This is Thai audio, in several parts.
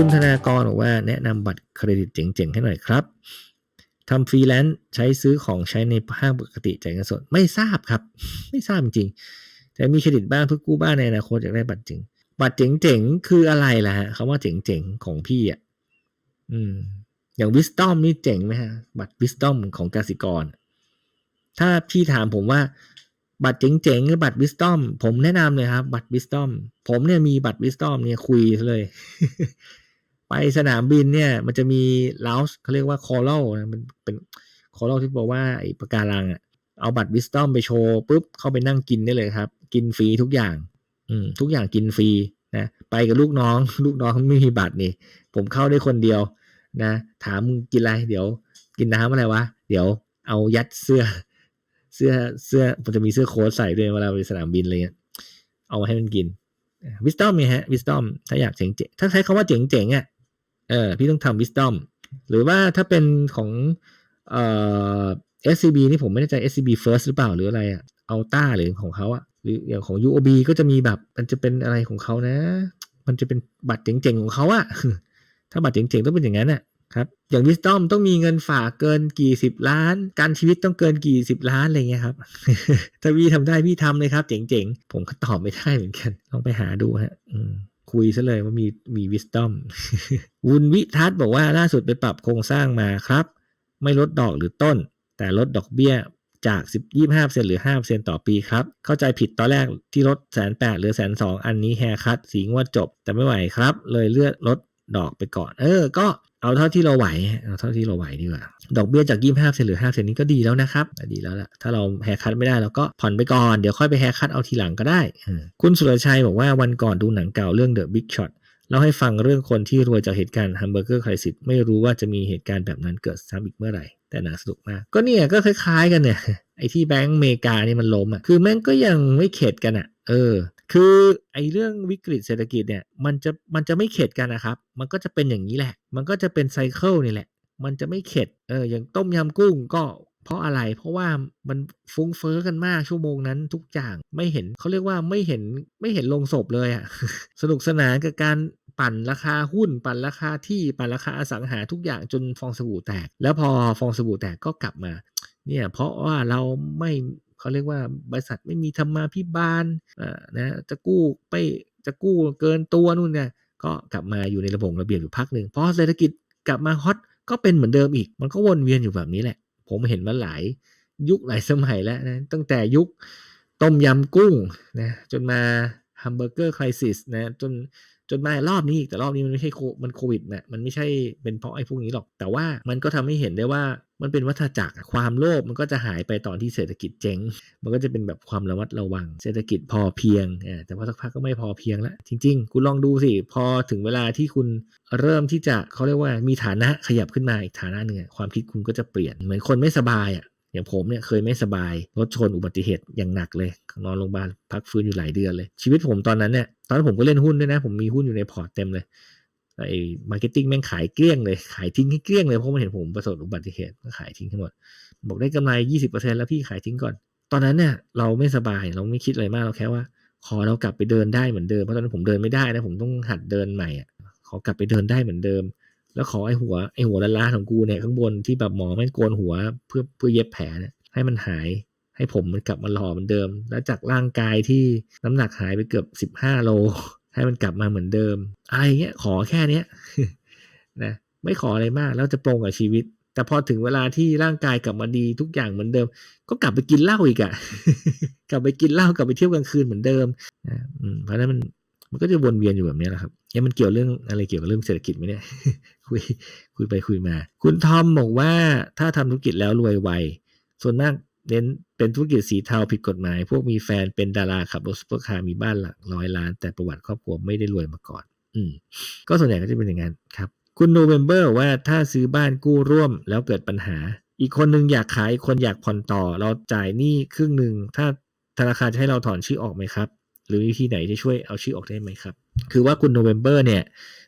คุณธนากรบอกว่าแนะนำบัตรเครดิตเจ๋งๆ ให้หน่อยครับทำฟรีแลนซ์ใช้ซื้อของใช้ในห้างปกติจ่ายเงินสดไม่ทราบครับ ไม่ทราบจริงๆแต่มีเครดิตบ้างเพื่อกู้บ้านในอนาคตอยากได้บัตรจริง บัตรเจ๋งๆ คืออะไรล่ะฮะคำว่าเจ๋งๆ ของพี่อะอืม อย่างวิสตอมนี่เจ๋งไหมฮะ บัตรวิสตอมของกสิกร ถ้าพี่ถามผมว่าบัตรเจ๋งๆหรือบัตรวิสตอมผมแนะนำเลยครับ บัตรวิสตอมผมเนี่ยมีบัตรวิสตอมเนี่ยคุยเลย ไปสนามบินเนี่ยมันจะมีลาวส์เขาเรียกว่าคอร์ลนะมันเป็นคอร์ลที่บอกว่าไอ้ปะการังอะเอาบัตรวิสตอมไปโชว์ปุ๊บเข้าไปนั่งกินได้เลยครับ กินฟรีทุกอย่าง อืมทุกอย่างกินฟรีนะไปกับลูกน้อง ลูกน้องไม่มีบัตรนี่ ผมเข้าได้คนเดียวนะ ถามมึงกินอะไร เดี๋ยว กินน้ำอะไรวะ เดี๋ยวเอายัดเสื้อ เสื้อเสื้อมันจะมีเสื้อโค้ทใส่ด้วยเวลาไปสนามบินอะไรเงี้ยเอามาให้มันกินวิสตอมไงฮะวิสตอมถ้าอยากเจ๋งๆถ้าใช้คาว่าเจ๋งๆอะ เออพี่ต้องทำวิสตอมหรือว่าถ้าเป็นของเอ่อ SCB นี่ผมไม่แน่ใจ SCB First หรือเปล่าหรืออะไรอะเอาต้าหรือของเขาอะหรืออย่างของ UOB ก็จะมีแบบมันจะเป็นอะไรของเขานะ มันจะเป็นบัตรเจ๋งๆของเขาอะถ้าบัตรเจ๋งๆต้องเป็นอย่างนั้นอะครับอย่างวิสตอมต้องมีเงินฝากเกินกี่สิบล้าน การชีวิตต้องเกินกี่สิบล้านอะไรเงี้ยครับ ถ้าพี่ทำได้พี่ทำเลยครับ เจ๋งๆ ผมก็ตอบไม่ได้เหมือนกันลองไปหาดูฮะ คุยซะเลยว่ามีมีวิสตอมวุนวิทัศน์บอกว่าล่าสุดไปปรับโครงสร้างมาครับ ไม่ลดดอกหรือต้น แต่ลดดอกเบี้ยจาก10 25เซนหรือ 5ต่อปีครับ เข้าใจผิดตอนแรกที่ลดแสนแปดหรือแสนสองอันนี้แฮร์คัตสีงวดจบ แต่ไม่ไหวครับ เลยเลือกลดดอกไปก่อน เออ ก็ เอาเท่าที่เราไหวเอาเท่าที่เราไหวดีกว่า ดอกเบี้ยจากยี่ห้าเซนหรือห้าเซนนี้ก็ดีแล้วนะครับ ดีแล้วแหละถ้าเราแฮร์คัตไม่ได้เราก็ผ่อนไปก่อน เดี๋ยวค่อยไปแฮร์คัตเอาทีหลังก็ได้ คุณสุรชัยบอกว่าวันก่อนดูหนังเก่าเรื่อง The Big Shot เล่าให้ฟังเรื่องคนที่รวยจากเหตุการณ์ฮัมเบอร์เกอร์ครซิสไม่รู้ว่าจะมีเหตุการณ์แบบนั้นเกิดซ้ำอีกเมื่อไหร่ แต่หนังสนุกมาก ก็เนี่ยก็คล้ายๆกันเนี่ยไอ้ที่แบงก์อเมริกานี่มันล้มอะคือแม่งก็ยังไม่เข็ดกันอะ เออ คือไอ้เรื่องวิกฤตเศรษฐกิจเนี่ยมันจะมันจะไม่เข็ดกันนะครับ มันก็จะเป็นอย่างนี้แหละ มันก็จะเป็นไซเคิลนี่แหละ มันจะไม่เข็ดเอออย่างต้มยำกุ้งก็เพราะอะไร เพราะว่ามันฟุ้งเฟ้อกันมากชั่วโมงนั้นทุกอย่างไม่เห็นเขาเรียกว่าไม่เห็นไม่เห็นลงศพเลยอะ่ะสนุกสนานกับการปั่นราคาหุ้น ปั่นราคาที่ปั่นราคาอสังหาทุกอย่างจนฟองสบู่แตก แล้วพอฟองสบู่แตกก็กลับมาเนี่ยเพราะว่าเราไม่ เขาเรียกว่าบริษัทไม่มีธรรมาพิบาลนะจะกู้ไปจะกู้เกินตัวนู่นเนี่ยก็กลับมาอยู่ในระบบระเบียบอยู่พักหนึ่งพอเศรษฐกิจกลับมาฮอตก็เป็นเหมือนเดิมอีก มันก็วนเวียนอยู่แบบนี้แหละ ผมเห็นมาหลายยุคหลายสมัยแล้วนะตั้งแต่ยุคต้มยำกุ้งนะจนมาแฮมเบอร์เกอร์คริสิสนะจน จนมารอบนี้อีกแต่รอบนี้มันไม่ใช่โคมันโควิดนะมันไม่ใช่เป็นเพราะไอ้พวกนี้หรอก แต่ว่ามันก็ทำให้เห็นได้ว่ามันเป็นวัฏจักรความโลภมันก็จะหายไปตอนที่เศรษฐกิจเจ๊ง มันก็จะเป็นแบบความระมัดระวัง เศรษฐกิจพอเพียงแต่พอสักพักก็ไม่พอเพียงแล้วจริง ๆ คุณลองดูสิ พอถึงเวลาที่คุณเริ่มที่จะเขาเรียกว่ามีฐานะขยับขึ้นมาอีกฐานะหนึ่งความคิดคุณก็จะเปลี่ยนเหมือนคนไม่สบายอะ อย่างผมเนี่ยเคยไม่สบายรถชนอุบัติเหตุอย่างหนักเลย นอนโรงพยาบาลพักฟื้นอยู่หลายเดือนเลย ชีวิตผมตอนนั้นเนี่ยตอนนั้นผมก็เล่นหุ้นด้วยนะ ผมมีหุ้นอยู่ในพอร์ตเต็มเลยไอ้มาร์เก็ตติ้งแม่งขายเกลี้ยงเลย ขายทิ้งให้เกลี้ยงเลยเพราะมันเห็นผมประสบอุบัติเหตุก็ขายทิ้งทั้งหมด บอกได้กำไรยี่สิบเปอร์เซ็นแล้วพี่ขายทิ้งก่อน ตอนนั้นเนี่ยเราไม่สบายเราไม่คิดอะไรมากเราแค่ว่า ขอเรากลับไปเดินได้เหมือนเดิมเพราะตอนนั้นผมเดินไม่ได้นะผมต้องหัดเดินใหม่อะขอกลับไปเดินได้เหมือนเดิม แล้วขอไอ้หัวไอ้หัวล้านๆของกูเนี่ยข้างบนที่แบบหมอแม่งโกนหัวเพื่อเพื่อเย็บแผลเนี่ยให้มันหายให้ผมมันกลับมาหล่อเหมือนเดิม แล้วจากร่างกายที่น้ำหนักหายไปเกือบสิบห้าโล ให้มันกลับมาเหมือนเดิมอะไรเงี้ยขอแค่เนี้ยนะไม่ขออะไรมากแล้วจะปรงกับชีวิต แต่พอถึงเวลาที่ร่างกายกลับมาดีทุกอย่างเหมือนเดิม ก็กลับไปกินเหล้าอีกอะกลับไปกินเหล้ากลับไปเที่ยวกลางคืนเหมือนเดิมนะเพราะนั้นมันมันก็จะวนเวียนอยู่แบบนี้แหละครับยังมันเกี่ยวเรื่องอะไรเกี่ยวกับเรื่องเศรษฐกิจไหมเนี่ย คุยคุยไปคุยมา คุณทอมบอกว่าถ้าทำธุรกิจแล้วรวยไว ส่วนมากเน้นเป็นธุรกิจสีเทาผิดกฎหมาย พวกมีแฟนเป็นดาราขับรถซุปเปอร์คาร์มีบ้านหลักร้อยล้าน แต่ประวัติครอบครัวไม่ได้รวยมาก่อน อืมก็ส่วนใหญ่ก็จะเป็นอย่างนั้นครับ คุณโนเวมเบอร์ว่าถ้าซื้อบ้านกู้ร่วมแล้วเกิดปัญหา อีกคนนึงอยากขายคนอยากผ่อนต่อ เราจ่ายหนี้ครึ่งหนึ่งถ้าธนาคารจะให้เราถอนชื่อออกไหมครับ หรือวิธีไหนจะช่วยเอาชื่อออกได้ไหมครับ คือว่าคุณโนเวมเบอร์เนี่ย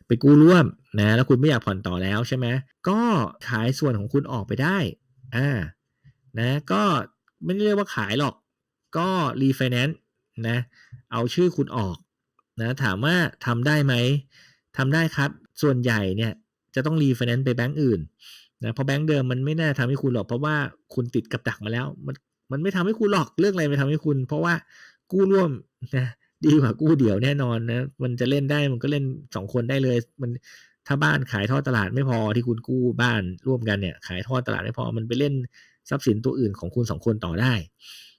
ไปกู้ร่วมนะแล้วคุณไม่อยากผ่อนต่อแล้วใช่ไหมก็ขายส่วนของคุณออกไปได้อ่านะก็ไม่ได้เรียกว่าขายหรอก ก็รีไฟแนนซ์นะเอาชื่อคุณออกนะถามว่าทำได้ไหมทำได้ครับ ส่วนใหญ่เนี่ยจะต้องรีไฟแนนซ์ไปแบงก์อื่นนะเพราะแบงก์เดิมมันไม่น่าทำให้คุณหรอกเพราะว่าคุณติดกับดักมาแล้ว มันมันไม่ทำให้คุณหรอกเรื่องอะไรไม่ทำให้คุณ เพราะว่ากู้ร่วมนะ ดีกว่ากู้เดี่ยวแน่นอนนะ มันจะเล่นได้มันก็เล่นสองคนได้เลย มันถ้าบ้านขายทอดตลาดไม่พอที่คุณกู้บ้านร่วมกันเนี่ย ขายทอดตลาดไม่พอมันไปเล่นทรัพย์สินตัวอื่นของคุณสองคนต่อได้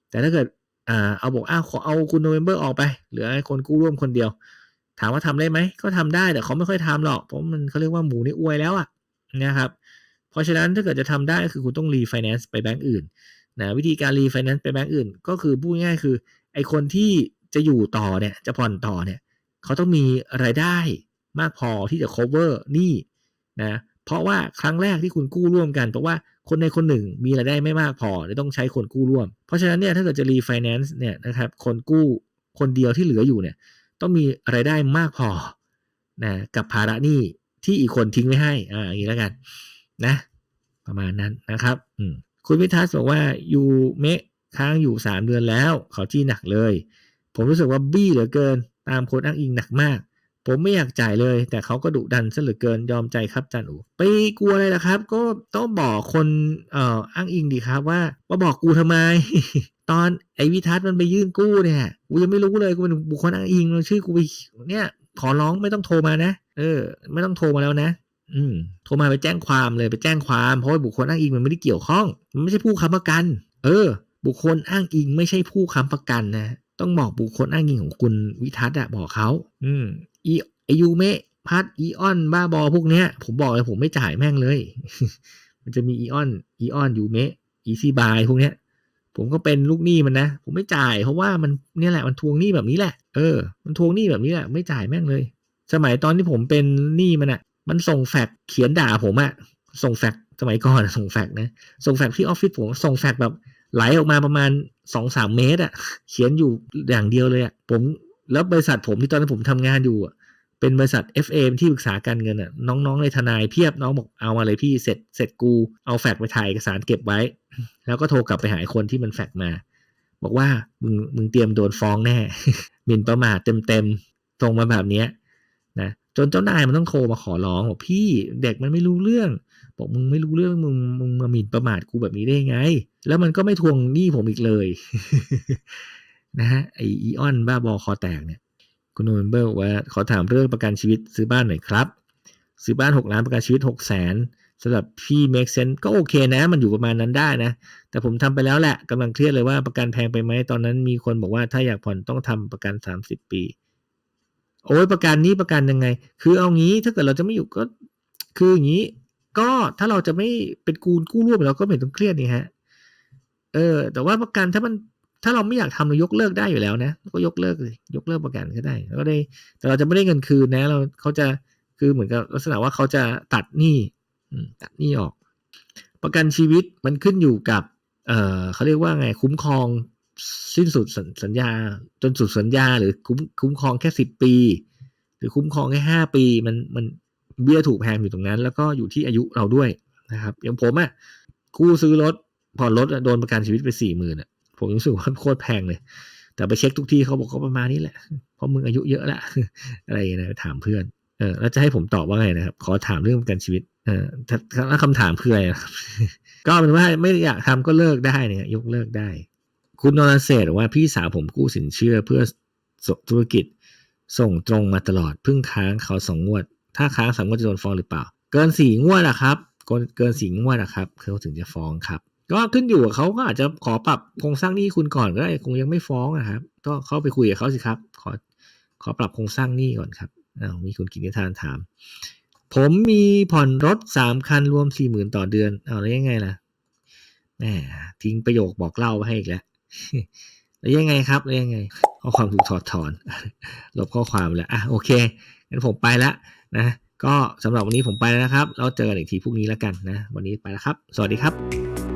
แต่ถ้าเกิดอ่าเอาบอกอ้าวขอเอาคุณโนเวมเบอร์ออกไปเหลือคนกู้ร่วมคนเดียว ถามว่าทำได้ไหมก็ทำได้แต่เขาไม่ค่อยทำหรอกเพราะมันเขาเรียกว่าหมูนี่อวยแล้วอะนะครับ เพราะฉะนั้นถ้าเกิดจะทำได้ก็คือคุณต้องรีไฟแนนซ์ไปแบงก์อื่นนะวิธีการรีไฟแนนซ์ไปแบงก์อื่น ก็คือพูดง่ายคือไอคนที่ จะอยู่ต่อเนี่ยจะผ่อนต่อเนี่ยเขาต้องมีรายได้มากพอที่จะ cover หนี้นะเพราะว่าครั้งแรกที่คุณกู้ร่วมกันเพราะว่าคนในคนหนึ่งมีรายได้ไม่มากพอเลยต้องใช้คนกู้ร่วม เพราะฉะนั้นเนี่ยถ้าเกิดจะรีไฟแนนซ์เนี่ยนะครับคนกู้คนเดียวที่เหลืออยู่เนี่ยต้องมีรายได้มากพอนะกับภาระหนี้ที่อีกคนทิ้งไว้ให้อ่าอย่างนี้แล้วกันนะประมาณนั้นนะครับอืมคุณพิทัศน์บอกว่าอยู่เมะค้างอยู่ 3 เดือนแล้ว เขาจี้หนักเลย ผมรู้สึกว่าบี้เหลือเกิน ตามค้ดอ้างอิงหนักมาก ผมไม่อยากจ่ายเลย แต่เขาก็ดุดันซะเหลือเกินยอมใจครับจันอูไปกลัวอะไรล่ะครับ ก็ต้องบอกคนเอ่ออ้างอิงดีครับว่ามาบอกกูทำไม ตอนไอวิทัศน์มันไปยื่นกู้เนี่ยกูยังไม่รู้เลยกูเป็นบุคคลอ้างอิงเราชื่อกูไปเนี่ยขอร้องไม่ต้องโทรมานะ เออ ไม่ต้องโทรมาแล้วนะ อืม โทรมาไปแจ้งความเลยไปแจ้งความเพราะาบุคคลอ้างอิงมันไม่ได้เกี่ยวข้อง มันไม่ใช่ผู้ค้ำประกัน เออ บุคคลอ้างอิงไม่ใช่ผู้ค้ำประกันนะ ต้องบอกบุคคลอ้างอิงของคุณวิทัศน์อะบอกเขาอืมอีไอยูเมะพัดอีออน บ้าบอพวกเนี้ย ผมบอกเลยผมไม่จ่ายแม่งเลย มันจะมีอีออนอีออนยูเมะอีซีบายพวกเนี้ย ผมก็เป็นลูกหนี้มันนะ ผมไม่จ่ายเพราะว่ามันเนี่ยแหละมันทวงหนี้แบบนี้แหละ เออ มันทวงหนี้แบบนี้แหละ ไม่จ่ายแม่งเลย สมัยตอนที่ผมเป็นหนี้มันอะมันส่งแฟกซ์เขียนด่าผมอะส่งแฟกซ์สมัยก่อนอะส่งแฟกซ์นะ ส่งแฟกซ์ที่ออฟฟิศผม ส่งแฟกซ์แบบ ไหลออกมาประมาณสองสามเมตรอะเขียนอยู่อย่างเดียวเลยอะผมแล้วบริษัทผมที่ตอนนั้นผมทำงานอยู่อะเป็นบริษัท FM ที่ปรึกษาการเงินอะน้องๆในทนายเพียบน้องบอกเอามาเลยพี่เสร็จเสร็จกูเอาแฟกซ์ไปถ่ายเอกสารเก็บไว้ แล้วก็โทรกลับไปหาคนที่มันแฟกซ์มา บอกว่ามึงมึงเตรียมโดนฟ้องแน่หมิ่นประมาทเต็มๆตรงมาแบบเนี้ยนะจนเจ้านายมันต้องโทรมาขอร้องบอกพี่เด็กมันไม่รู้เรื่อง บอกมึงไม่รู้เรื่องมึงมึงมาหมิ่นประมาทกูแบบนี้ได้ไง แล้วมันก็ไม่ทวงหนี้ผมอีกเลยนะฮะไออีออนบ้าบอคอแตกเนี่ยคุณโนเวมเบอร์บอกว่าขอถามเรื่องประกันชีวิตซื้อบ้านหน่อยครับ ซื้อบ้าน 6 ล้านประกันชีวิต 6 0แสนสำหรับพี่ make sense ก็โอเคนะ มันอยู่ประมาณนั้นได้นะ แต่ผมทำไปแล้วแหละกำลังเครียดเลยว่าประกันแพงไปไหมตอนนั้นมีคนบอกว่าถ้าอยากผ่อนต้องทำประกัน 30 ปี โอ้ยประกันนี้ประกันยังไง คือเอางี้ถ้าเกิดเราจะไม่อยู่ก็ คืออย่างนี้ ก็ถ้าเราจะไม่เป็นกูนกู้ร่วมเราก็ไม่ต้องเครียดนี่ฮะ เออ แต่ว่าประกันถ้ามันถ้าเราไม่อยากทำเรายกเลิกได้อยู่แล้วนะก็ยกเลิกเลยยกเลิกประกันก็ได้แล้วก็ได้ แต่เราจะไม่ได้เงินคืนนะ เราเขาจะคือเหมือนกับลักษณะว่าเขาจะตัดหนี้ตัดหนี้ออก ประกันชีวิตมันขึ้นอยู่กับ เออเขาเรียกว่าไงคุ้มครองสิ้นสุดสัญญา จนสุดสัญญา หรือคุ้มคุ้มครองแค่สิบปี หรือคุ้มครองแค่ห้าปีมันมัน เบี้ยถูกแพงอยู่ตรงนั้น แล้วก็อยู่ที่อายุเราด้วยนะครับอย่างผมอะ่ะกู้ซื้อรถผ่อนรถโดนประกันชีวิตไปสี่หมื่นอะผมรู้สึกว่าโคตรแพงเลย แต่ไปเช็คทุกที่เขาบอกเขาประมาณนี้แหละ เพราะมึงอายุเยอะละอะไรอย่างเงี้ยถามเพื่อนเออแล้วจะให้ผมตอบว่าไงนะครับ ขอถามเรื่องประกันชีวิตเออถ้าคำถามคืออะไรก็เป็นว่าไม่อยากทำก็เลิกได้เนี่ยยกเลิกได้ คุณนรเศษว่าพี่สาวผมกู้สินเชื่อเพื่อธุรกิจส่งตรงมาตลอดเพิ่งค้างเขาสองงวด ถ้าค้างสามงวดจะโดนฟ้องหรือเปล่า เกินสี่งวดอะครับเกินสี่งวดอะครับเขาถึงจะฟ้องครับก็ขึ้นอยู่กับเขาก็อาจจะขอปรับโครงสร้างหนี้คุณก่อนก็ได้คงยังไม่ฟ้องนะครับ ก็เข้าไปคุยกับเขาสิครับ ขอขอปรับโครงสร้างหนี้ก่อนครับอ้าวมีคุณกินนิทานถาม ผมมีผ่อนรถสามคันรวมสี่หมื่นต่อเดือนเอาแล้วยังไงล่ะแหมทิ้งประโยคบอกเล่าให้อีกแล้วแล้วยังไงครับแล้วยังไงข้อความถูกถอดถอน ลบข้อความแล้วอะโอเคงั้นผมไปแล้ว นะก็สำหรับวันนี้ผมไปแล้วนะครับแล้วเจอกันอีกทีพรุ่งนี้แล้วกันนะ วันนี้ไปแล้วครับ สวัสดีครับ